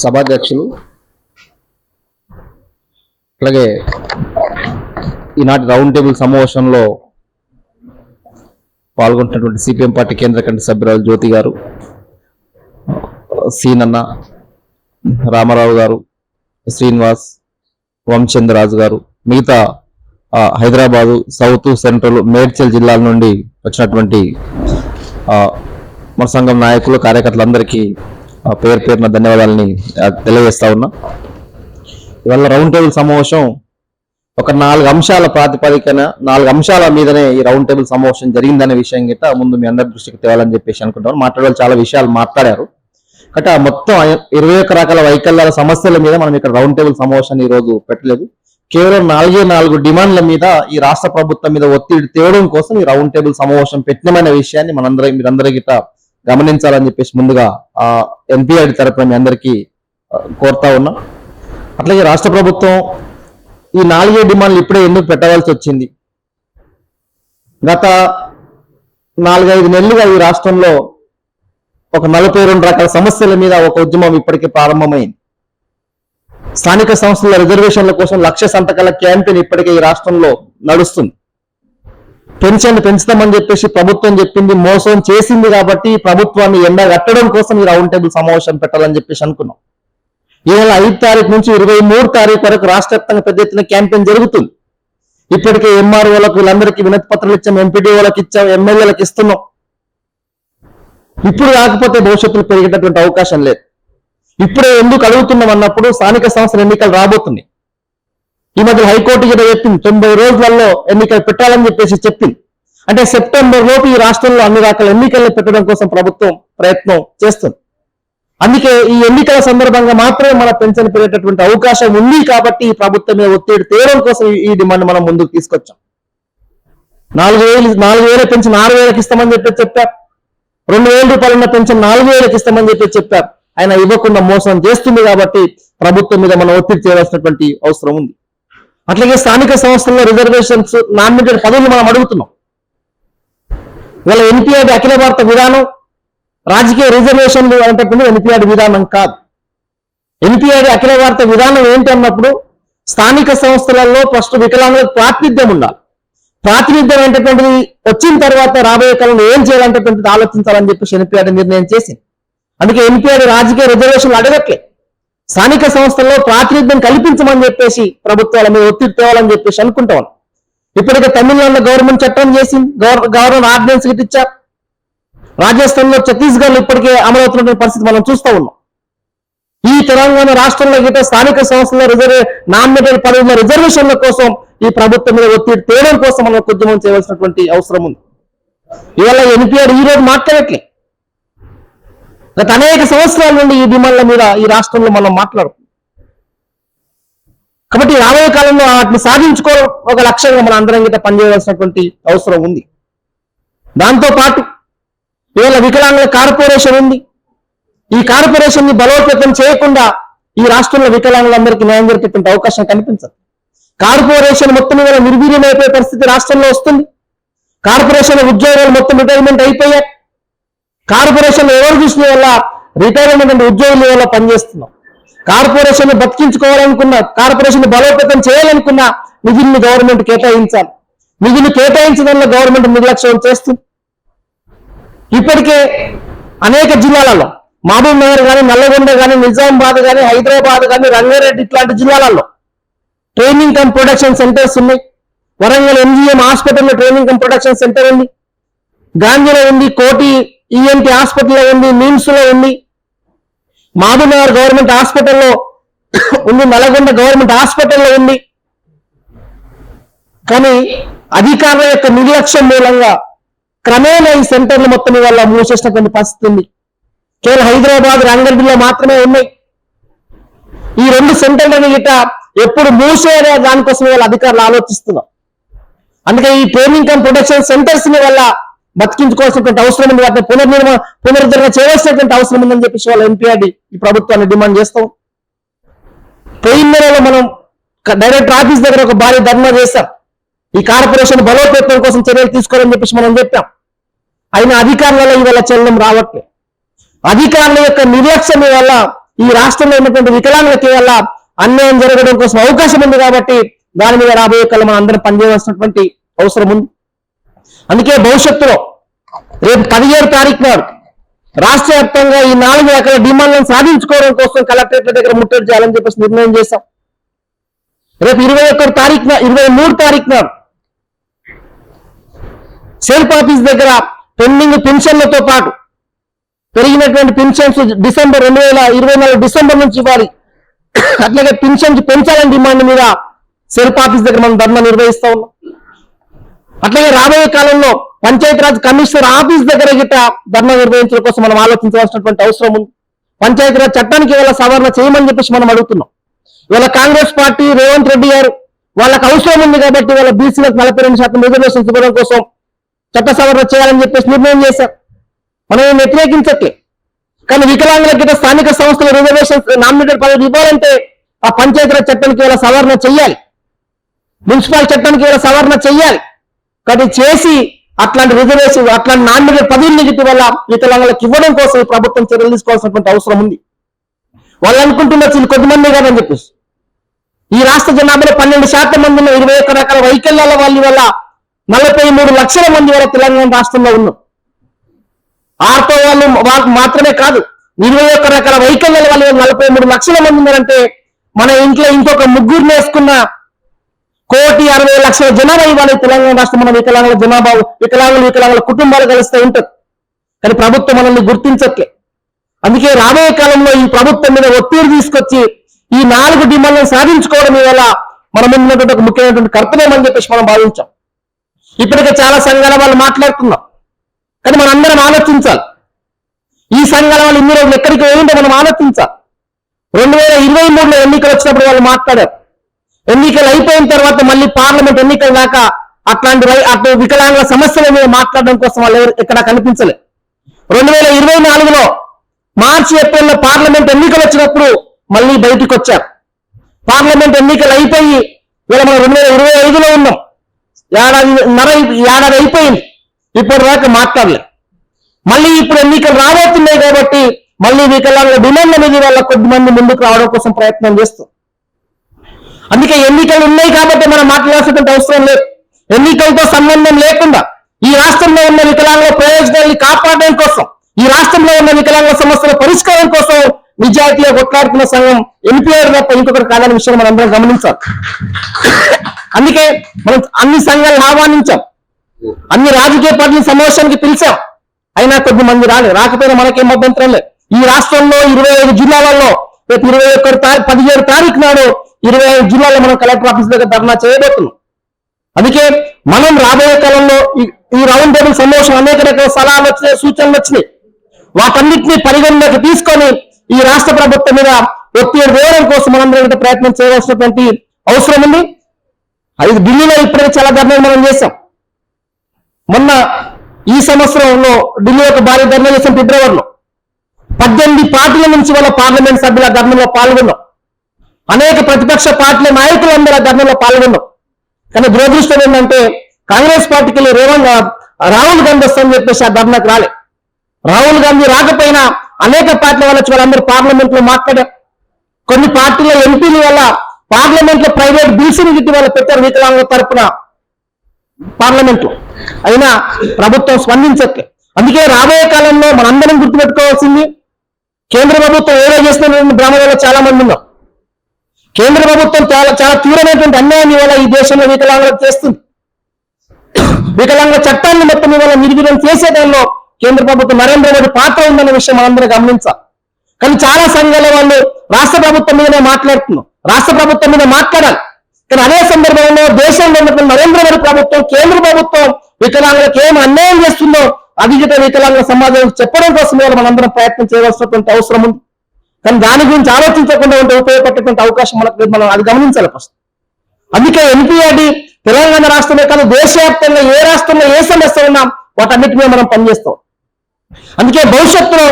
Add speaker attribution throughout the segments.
Speaker 1: సభాధ్యక్షులు అలాగే ఈనాటి రౌండ్ టేబుల్ సమావేశంలో పాల్గొంటున్నటువంటి సిపిఎం పార్టీ కేంద్ర కమిటీ సభ్యురాలు జ్యోతి గారు సీనన్న రామారావు గారు శ్రీనివాస్ వంశేంద్రరాజు గారు మిగతా హైదరాబాదు సౌత్ సెంట్రల్ మేడ్చల్ జిల్లాల నుండి వచ్చినటువంటి మన సంఘం నాయకులు కార్యకర్తలందరికీ పేరు పేరున ధన్యవాదాలని తెలియజేస్తా ఉన్నా. ఇవాళ రౌండ్ టేబుల్ సమావేశం ఒక నాలుగు అంశాల ప్రాతిపదికన నాలుగు అంశాల మీదనే ఈ రౌండ్ టేబుల్ సమావేశం జరిగిందనే విషయం గిట్ట ముందు మీ అందరి దృష్టికి తేవాలని చెప్పేసి అనుకుంటాం మాట్లాడే చాలా విషయాలు మాట్లాడారు. కాబట్టి ఆ మొత్తం ఇరవై ఒక్క రకాల వైకల్యాల సమస్యల మీద మనం ఇక్కడ రౌండ్ టేబుల్ సమావేశాన్ని ఈ రోజు పెట్టలేదు. కేవలం నాలుగే నాలుగు డిమాండ్ల మీద ఈ రాష్ట్ర ప్రభుత్వం మీద ఒత్తిడి తేవడం కోసం ఈ రౌండ్ టేబుల్ సమావేశం పెట్టినమైన విషయాన్ని మనందరం మీరందరి గిట్ట గమనించాలని చెప్పేసి ముందుగా ఆ ఎన్పిఐడి తరపున మీ అందరికీ కోరుతా ఉన్నా. అట్లాగే రాష్ట్ర ప్రభుత్వం ఈ నాలుగే డిమాండ్లు ఇప్పుడే ఎందుకు పెట్టవలసి వచ్చింది? గత నాలుగైదు నెలలుగా ఈ రాష్ట్రంలో ఒక నలభై రెండు రకాల సమస్యల మీద ఒక ఉద్యమం ఇప్పటికే ప్రారంభమైంది. స్థానిక సంస్థల రిజర్వేషన్ల కోసం లక్ష సంతకాల క్యాంపెయిన్ ఇప్పటికే ఈ రాష్ట్రంలో నడుస్తుంది. పెన్షన్లు పెంచుతామని చెప్పేసి ప్రభుత్వం చెప్పింది మోసం చేసింది కాబట్టి ప్రభుత్వాన్ని ఎండగట్టడం కోసం ఈ రౌండ్ టేబుల్ సమావేశం పెట్టాలని చెప్పేసి అనుకున్నాం. ఈ నెల ఐదు తారీఖు నుంచి ఇరవై మూడు తారీఖు వరకు రాష్ట్ర వ్యాప్తంగా పెద్ద ఎత్తున క్యాంపెయిన్ జరుగుతుంది. ఇప్పటికే ఎంఆర్ఓలకు వీళ్ళందరికీ వినతి పత్రాలు ఇచ్చాం ఎంపీడీఓలకు ఇచ్చాం ఎమ్మెల్యేలకు ఇస్తున్నాం. ఇప్పుడు కాకపోతే భవిష్యత్తులో పెరిగేటటువంటి అవకాశం లేదు. ఇప్పుడే ఎందుకు అడుగుతున్నాం అన్నప్పుడు స్థానిక సంస్థల ఎన్నికలు రాబోతున్నాయి. ఈ మధ్య హైకోర్టు కూడా చెప్పింది తొంభై రోజులలో ఎన్నికలు పెట్టాలని చెప్పేసి చెప్పింది. అంటే సెప్టెంబర్ లోపు ఈ రాష్ట్రంలో అన్ని రకాల ఎన్నికలు పెట్టడం కోసం ప్రభుత్వం ప్రయత్నం చేస్తుంది. అందుకే ఈ ఎన్నికల సందర్భంగా మాత్రమే మన పెన్షన్ పెరిగేటటువంటి అవకాశం ఉంది కాబట్టి ఈ ప్రభుత్వం మీద ఒత్తిడి తేవడం కోసం ఈ- డిమాండ్ మనం ముందుకు తీసుకొచ్చాం. నాలుగు వేలు నాలుగు వేల పెన్షన్ ఆరు వేలకు ఇస్తామని చెప్పి చెప్పారు. రెండు వేల రూపాయలు ఉన్న పెన్షన్ నాలుగు వేలకు ఇస్తామని చెప్పి చెప్పారు. ఆయన ఇవ్వకుండా మోసం చేస్తుంది కాబట్టి ప్రభుత్వం మీద మనం ఒత్తిడి చేయాల్సినటువంటి అవసరం ఉంది. అట్లాగే స్థానిక సంస్థల్లో రిజర్వేషన్స్ నామినేటెడ్ పదవులు మనం అడుగుతున్నాం. ఇవాళ ఎన్పిఆర్ అఖిల భారత విధానం రాజకీయ రిజర్వేషన్లు అనేటప్పుడు ఎన్పిఆర్ విధానం కాదు. ఎన్పిఆర్ అఖిల భారత విధానం ఏంటి అన్నప్పుడు స్థానిక సంస్థలలో ఫస్ట్ వికలాంగులకు ప్రాతినిధ్యం ఉండాలి. ప్రాతినిధ్యం ఏంటటువంటిది వచ్చిన తర్వాత రాబోయే కాలంలో ఏం చేయాలంటే ఆలోచించాలని చెప్పేసి ఎన్పిఆర్ నిర్ణయం చేసింది. అందుకే ఎన్పిఆర్ రాజకీయ రిజర్వేషన్లు అడగట్లేదు. స్థానిక సంస్థల్లో ప్రాతినిధ్యం కల్పించమని చెప్పేసి ప్రభుత్వాల మీద ఒత్తిడి తేవాలని చెప్పేసి అనుకుంటాం. ఇప్పటికే తమిళనాడులో గవర్నమెంట్ చట్టం చేసింది. గవర్నర్ గవర్నమెంట్ ఆర్డినెన్స్ ఇచ్చారు రాజస్థాన్లో ఛత్తీస్గఢ్లో ఇప్పటికే అమలవుతున్న పరిస్థితి మనం చూస్తూ ఉన్నాం. ఈ తెలంగాణ రాష్ట్రంలో గిట్ట స్థానిక సంస్థల రిజర్వే నామినేటెడ్ పదవుల రిజర్వేషన్ల కోసం ఈ ప్రభుత్వం మీద ఒత్తిడి తేవడం కోసం మనం ఉద్యమం చేయవలసినటువంటి అవసరం ఉంది. ఇవాళ ఎన్టీఆర్ ఈ రోజు మాట్లాడట్లే. గత అనేక సంవత్సరాల నుండి ఈ డిమాండ్ల మీద ఈ రాష్ట్రంలో మనం మాట్లాడుతున్నాం కాబట్టి రాబోయే కాలంలో వాటిని సాధించుకోవడం ఒక లక్ష్యంగా మన అందరం గిట్ట పనిచేయవలసినటువంటి అవసరం ఉంది. దాంతో పాటు ఇవాళ వికలాంగుల కార్పొరేషన్ ఉంది. ఈ కార్పొరేషన్ని బలోపేతం చేయకుండా ఈ రాష్ట్రంలో వికలాంగులందరికీ న్యాయం జరిపేటువంటి అవకాశం కనిపించదు. కార్పొరేషన్ మొత్తం మీద నిర్వీర్యం అయిపోయే పరిస్థితి రాష్ట్రంలో వస్తుంది. కార్పొరేషన్ ఉద్యోగాలు మొత్తం రిటైర్మెంట్ అయిపోయాయి. కార్పొరేషన్ ఎవరు చూసిన వల్ల రిటైర్మెంట్ అంటే ఉద్యోగుల వల్ల పనిచేస్తున్నాం. కార్పొరేషన్ బతికించుకోవాలనుకున్న కార్పొరేషన్ బలోపేతం చేయాలనుకున్న నిధుల్ని గవర్నమెంట్ కేటాయించాలి. నిధులు కేటాయించడంలో గవర్నమెంట్ నిర్లక్ష్యం చేస్తుంది. ఇప్పటికే అనేక జిల్లాలలో మహబూబ్ నగర్ కానీ నల్లగొండ కానీ నిజామాబాద్ కానీ హైదరాబాద్ కానీ రంగారెడ్డి ఇట్లాంటి జిల్లాలలో ట్రైనింగ్ కమ్ ప్రొడక్షన్ సెంటర్స్ ఉన్నాయి. వరంగల్ ఎంజీఎం హాస్పిటల్లో ట్రైనింగ్ కమ్ ప్రొడక్షన్ సెంటర్ ఉంది. గాంధీలో ఉంది కోటి ఈఎన్టీ హాస్పిటల్లో ఉంది నిమ్స్లో ఉంది మహబూబ్ గవర్నమెంట్ హాస్పిటల్లో ఉంది నల్గొండ గవర్నమెంట్ హాస్పిటల్లో ఉంది కానీ అధికారుల యొక్క నిర్లక్ష్యం మూలంగా క్రమేణా ఈ సెంటర్లు మొత్తం వల్ల మూసేసినటువంటి పరిస్థితి ఉంది. కేవలం హైదరాబాద్ రంగారెడ్డిలో మాత్రమే ఉన్నాయి. ఈ రెండు సెంటర్లను గిట్ట ఎప్పుడు మూసేయాలి దానికోసం వాళ్ళ అధికారులు ఆలోచిస్తున్నాం అందుకే ఈ ట్రైనింగ్ అండ్ ప్రొడక్షన్ సెంటర్స్ని వల్ల బతికించుకోవాల్సినటువంటి అవసరం ఉంది. వాటిని పునర్నిర్మాణ పునరుద్ధరణ చేయవలసినటువంటి అవసరం ఉందని చెప్పేసి వాళ్ళ ఎంపీఆర్డి ఈ ప్రభుత్వాన్ని డిమాండ్ చేస్తాం. పోయిన నెలలో మనం డైరెక్టర్ ఆఫీస్ దగ్గర ఒక భారీ ధర్నా చేశాం. ఈ కార్పొరేషన్ బలోపేతం కోసం చర్యలు తీసుకోవాలని చెప్పేసి మనం చెప్పాం. అయినా అధికారులలో ఇవాళ చలనం రావట్లేదు అధికారుల యొక్క నిర్లక్ష్యం వల్ల ఈ రాష్ట్రంలో ఉన్నటువంటి వికలాంగులకి వల్ల అన్యాయం జరగడం కోసం అవకాశం ఉంది కాబట్టి దాని మీద రాబోయే కాలం మనం అందరం పనిచేయవలసినటువంటి అవసరం ఉంది. అందుకే భవిష్యత్తులో రేపు పదిహేడు తారీఖు నాడు రాష్ట్ర వ్యాప్తంగా ఈ నాలుగు రకాల డిమాండ్లను సాధించుకోవడం కోసం కలెక్టరేట్ల దగ్గర ముట్టడి చేయాలని చెప్పేసి నిర్ణయం చేశాం. రేపు ఇరవై ఒకటి తారీఖున ఇరవై మూడు తారీఖు నాడు సెల్ఫ్ ఆఫీస్ దగ్గర పెండింగ్ పెన్షన్లతో పాటు పెరిగినటువంటి పెన్షన్స్ డిసెంబర్ రెండు వేల ఇరవై నాలుగు డిసెంబర్ నుంచి ఇవ్వాలి. అట్లాగే పెన్షన్స్ పెంచాలని డిమాండ్ మీద సెల్ఫ్ ఆఫీస్ దగ్గర మనం ధర్మ నిర్వహిస్తా ఉన్నాం. అట్లాగే రాబోయే కాలంలో పంచాయతీరాజ్ కమిషనర్ ఆఫీస్ దగ్గర గిట్ట ధర్నా నిర్వహించడం కోసం మనం ఆలోచించవలసినటువంటి అవసరం ఉంది. పంచాయతీరాజ్ చట్టానికి ఇవాళ సవరణ చేయమని చెప్పేసి మనం అడుగుతున్నాం. ఇవాళ కాంగ్రెస్ పార్టీ రేవంత్ రెడ్డి గారు వాళ్ళకి అవసరం ఉంది కాబట్టి వాళ్ళ బీసీలకు నలభై రెండు శాతం రిజర్వేషన్స్ ఇవ్వడం కోసం చట్ట సవరణ చేయాలని చెప్పేసి నిర్ణయం చేశారు. మనం ఏం వ్యతిరేకించట్లే. కానీ వికలాంగుల గిట్ట స్థానిక సంస్థల రిజర్వేషన్స్ నామినేటెడ్ పదవి ఇవ్వాలంటే ఆ పంచాయతీరాజ్ చట్టానికి ఇవాళ సవరణ చెయ్యాలి మున్సిపల్ చట్టానికి ఇవాళ సవరణ చెయ్యాలి కానీ చేసి అట్లాంటి రిజర్వేషన్ అట్లాంటి నామినేటెడ్ పదవులు గిట్టి వల్ల వికలాంగులకు ఇవ్వడం కోసం ఈ ప్రభుత్వం చర్యలు తీసుకోవాల్సినటువంటి అవసరం ఉంది. వాళ్ళు అనుకుంటున్నారు ఇది కొద్దిమంది కాదని చెప్పేసి. ఈ రాష్ట్ర జనాభాలో పన్నెండు శాతం మంది ఉన్న ఇరవై ఒక్క రకాల వైకల్యాల వాళ్ళ వల్ల నలభై మూడు లక్షల మంది వల్ల తెలంగాణ రాష్ట్రంలో ఉన్నాం ఆటో వాళ్ళు వాళ్ళకు మాత్రమే కాదు ఇరవై ఒక్క రకాల వైకల్యాల వాళ్ళు నలభై మూడు లక్షల మంది ఉన్నారంటే మన ఇంట్లో ఇంకొక ముగ్గురు వేసుకున్న కోటి అరవై లక్షల జనాభా ఇవాళ తెలంగాణ రాష్ట్రం మన వికలాంగుల జనాభా వికలాంగులు వికలాంగుల కుటుంబాలు కలిస్తే ఉంటుంది. కానీ ప్రభుత్వం మనల్ని గుర్తించట్లే. అందుకే రాబోయే కాలంలో ఈ ప్రభుత్వం మీద ఒత్తిడి తీసుకొచ్చి ఈ నాలుగు డిమాండ్లను సాధించుకోవడం వల్ల మన ముందు ఉన్నటువంటి ఒక ముఖ్యమైనటువంటి కర్తవ్యం అని చెప్పేసి మనం భావించాం. ఇప్పటికే చాలా సంఘాల వాళ్ళు మాట్లాడుతున్నాం కానీ మనం అందరం ఆలోచించాలి. ఈ సంఘాల వాళ్ళు ఇన్ని రోజులు ఎక్కడికి పోయిందో మనం ఆలోచించాలి. రెండు వేల ఇరవై మూడులో ఎన్నికలు వచ్చినప్పుడు వాళ్ళు మాట్లాడారు. ఎన్నికలు అయిపోయిన తర్వాత మళ్ళీ పార్లమెంట్ ఎన్నికల దాకా అట్లాంటి అటు వికలాంగుల సమస్యల మీద మాట్లాడడం కోసం వాళ్ళు ఎవరు కనిపించలే. రెండు వేల ఇరవై నాలుగులో మార్చి ఏప్రిల్లో పార్లమెంట్ ఎన్నికలు వచ్చినప్పుడు మళ్ళీ బయటికి వచ్చారు. పార్లమెంట్ ఎన్నికలు అయిపోయి ఇలా మనం రెండు వేల ఇరవై ఐదులో ఉన్నాం. ఏడాది నర ఏడాది అయిపోయింది. ఇప్పటి దాకా మాట్లాడలే. మళ్ళీ ఇప్పుడు ఎన్నికలు రాబోతున్నాయి కాబట్టి మళ్ళీ వికలాంగుల డిమాండ్ల మీద కొద్ది కొద్దిమంది ముందుకు రావడం కోసం ప్రయత్నం చేస్తాం అందుకే ఎన్నికలు ఉన్నాయి కాబట్టి మనం మాట్లాడాల్సినటువంటి అవసరం లేదు. ఎన్నికలతో సంబంధం లేకుండా ఈ రాష్ట్రంలో ఉన్న వికలాంగుల ప్రయోజనాన్ని కాపాడడం కోసం ఈ రాష్ట్రంలో ఉన్న వికలాంగుల సమస్యల పరిష్కారం కోసం నిజాయితీగా కొట్లాడుతున్న సంఘం ఎన్పిఆర్ తప్ప ఇంకొకరు కాదనే విషయం మనం అందరం గమనించాలి. అందుకే మనం అన్ని సంఘాలను ఆహ్వానించాం. అన్ని రాజకీయ పార్టీల సమావేశానికి పిలిచాం. అయినా కొద్ది మంది రాలేదు రాకపోయినా మనకేం అభ్యంతరం లేదు. ఈ రాష్ట్రంలో ఇరవై ఐదు జిల్లాలలో రేపు ఇరవై ఒక్కటి తారీఖు పదిహేడు తారీఖు నాడు ఇరవై ఐదు జిల్లాలో మనం కలెక్టర్ ఆఫీస్ దగ్గర ధర్నా చేయబోతున్నాం. అందుకే మనం రాబోయే కాలంలో ఈ- రౌండ్ టేబుల్ సమావేశం అనేక రకాల సలహాలు వచ్చినాయి సూచనలు వచ్చినాయి. వాటన్నిటిని పరిగణలోకి తీసుకొని ఈ రాష్ట్ర ప్రభుత్వం మీద ఒత్తిడి వేయడం కోసం మనందరం ప్రయత్నం చేయవలసినటువంటి అవసరం ఉంది. అది ఢిల్లీలో ఇప్పటికే చాలా ధర్నాలు మనం చేశాం. మొన్న ఈ సంవత్సరంలో ఢిల్లీ ఒక భారీ ధర్నా చేసాం ఫిబ్రవరిలో. పద్దెనిమిది పార్టీల నుంచి వాళ్ళ పార్లమెంట్ సభ్యుల ధర్నంలో పాల్గొన్నాం. అనేక ప్రతిపక్ష పార్టీల నాయకులందరూ ఆ ధర్నంలో పాల్గొన్నాం కానీ దురదృష్టం ఏంటంటే కాంగ్రెస్ పార్టీకి వెళ్ళి రేవంత్ రాహుల్ గాంధీ వస్తామని చెప్పేసి ఆ ధర్నాకు రాలే. రాహుల్ గాంధీ రాకపోయినా అనేక పార్టీల వల్ల వాళ్ళందరూ పార్లమెంట్లో మాట్లాడారు. కొన్ని పార్టీల ఎంపీల వల్ల పార్లమెంట్లో ప్రైవేట్ బిల్స్ గిట్టి వాళ్ళు పెట్టారు వికలాంగుల తరఫున పార్లమెంట్లో అయినా ప్రభుత్వం స్పందించట్లే. అందుకే రాబోయే కాలంలో మనందరం గుర్తుపెట్టుకోవాల్సింది కేంద్ర ప్రభుత్వం ఏదో చేస్తున్న బ్రాహ్మణులు చాలా మంది ఉన్నారు. కేంద్ర ప్రభుత్వం చాలా చాలా తీవ్రమైనటువంటి అన్యాయం ఇవాళ ఈ దేశంలో వికలాంగులకు చేస్తుంది. వికలాంగ చట్టాన్ని మొత్తం ఇవాళ నిర్వీర్యం చేసే టైంలో కేంద్ర ప్రభుత్వం నరేంద్ర మోడీ పాత్ర ఉందన్న విషయం మనందరం గమనించాలి. కానీ చాలా సంఘాల వాళ్ళు రాష్ట్ర ప్రభుత్వం మీదనే మాట్లాడుతున్నాం రాష్ట్ర ప్రభుత్వం మీద మాట్లాడాలి. కానీ అదే సందర్భంలో దేశంలో ఉన్నటువంటి నరేంద్ర మోడీ ప్రభుత్వం కేంద్ర ప్రభుత్వం వికలాంగులకు ఏం అన్యాయం చేస్తుందో అధికత వికలాంగుల సమాజానికి చెప్పడం కోసం ఇవాళ మనందరం ప్రయత్నం చేయవలసినటువంటి అవసరం ఉంది. కానీ దాని గురించి ఆలోచించకుండా ఉంటే ఉపయోగపడేటువంటి అవకాశం మనకు లేదు. మనం అది గమనించాలి ఫస్ట్ అందుకే ఎన్పిఆర్డి తెలంగాణ రాష్ట్రమే కాదు దేశవ్యాప్తంగా ఏ రాష్ట్రంలో ఏ సమస్య ఉన్నా వాటన్నిటి మీద మనం పనిచేస్తాం. అందుకే భవిష్యత్తులో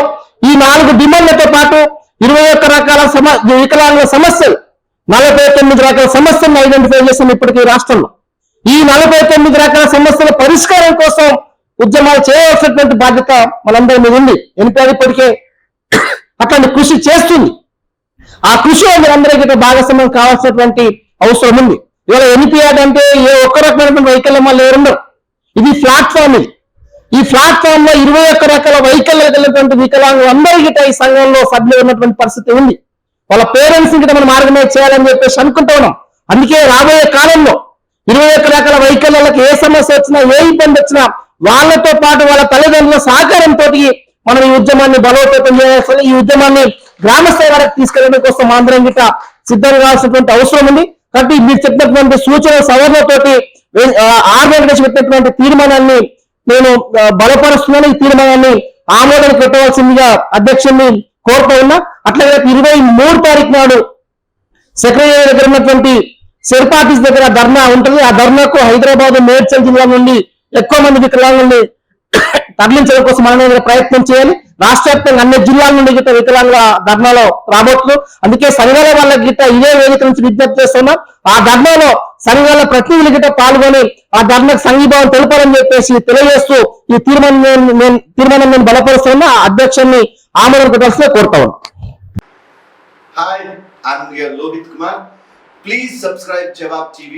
Speaker 1: ఈ నాలుగు డిమాండ్లతో పాటు ఇరవై ఒక్క రకాల సమ వికలాంగుల సమస్యలు నలభై తొమ్మిది రకాల సమస్యలను ఐడెంటిఫై చేస్తాం ఇప్పటికీ రాష్ట్రంలో. ఈ నలభై తొమ్మిది రకాల సమస్యల పరిష్కారం కోసం ఉద్యమాలు చేయవలసినటువంటి బాధ్యత మనందరి మీద ఉంది. ఎన్నికలు ఇప్పటికే అట్లాంటి కృషి చేస్తుంది. ఆ కృషిలో మీరందరికీ భాగస్వామ్యం కావాల్సినటువంటి అవసరం ఉంది. ఇవాళ ఎన్పిఆర్ అంటే ఏ ఒక్క రకమైనటువంటి వైకల్యం వాళ్ళు ఎవరుండరు ఇది ప్లాట్ఫామ్ ఇది. ఈ ప్లాట్ఫామ్లో ఇరవై ఒక్క రకాల వైకల్యం కలిగినటువంటి వికలాంగులు అందరికీ ఈ సంఘంలో సభ్యులు ఉన్నటువంటి పరిస్థితి ఉంది. వాళ్ళ పేరెంట్స్ గిట్ట మనం మార్గమే చేయాలని చెప్పేసి అనుకుంటూ ఉన్నాం. అందుకే రాబోయే కాలంలో ఇరవై ఒక్క రకాల వైకల్యాలకు ఏ సమస్య వచ్చినా ఏ ఇబ్బంది వచ్చినా వాళ్ళతో పాటు వాళ్ళ తల్లిదండ్రుల సహకారంతో మనం ఈ ఉద్యమాన్ని బలోపేతం చేయాల్సి ఈ ఉద్యమాన్ని గ్రామ స్థాయి వరకు తీసుకెళ్ళడం కోసం ఆంధ్రం గిట్ట సిద్ధం కావాల్సినటువంటి అవసరం ఉంది. కాబట్టి మీరు చెప్పినటువంటి సూచన సవరణతోటి ఆర్ వెంకటేష్ పెట్టినటువంటి తీర్మానాన్ని నేను బలపరుస్తున్నాను. ఈ తీర్మానాన్ని ఆమోదం పెట్టవలసిందిగా అధ్యక్షుడిని కోరుతూ ఉన్నా. అట్లాగే ఇరవై మూడు తారీఖు నాడు సెక్రటరీ దగ్గర ఉన్నటువంటి సెర్ప్ ఆఫీస్ దగ్గర ధర్నా ఉంటుంది. ఆ ధర్నాకు హైదరాబాద్ మేడ్చల్ జిల్లా నుండి ఎక్కువ మంది వికలాంగుల్ని తరలించడం కోసం మనం ఏదైనా ప్రయత్నం చేయాలి రాష్ట్ర వ్యాప్తంగా అన్ని జిల్లాల నుండి గిట్ట వికలాంగుల ధర్నాలో రాబోట్లు అందుకే సంఘాల వాళ్ళ గిట్ట ఇదే వేదిక నుంచి విజ్ఞప్తి చేస్తున్నాం ఆ ధర్నాలో సంఘాల ప్రతినిధులు గిట్ట పాల్గొని ఆ ధర్నాకు సంఘీభావం తెలపాలని చెప్పేసి తెలియజేస్తూ ఈ తీర్మానం నేను- తీర్మానం నేను బలపరుస్తున్నా ఆ అధ్యక్షుడిని ఆమోదం పెట్టాల్సిందిగా కోరుతా ఉన్నాం
Speaker 2: Hi, I'm here Lohit Kumar. Please subscribe Jawab TV.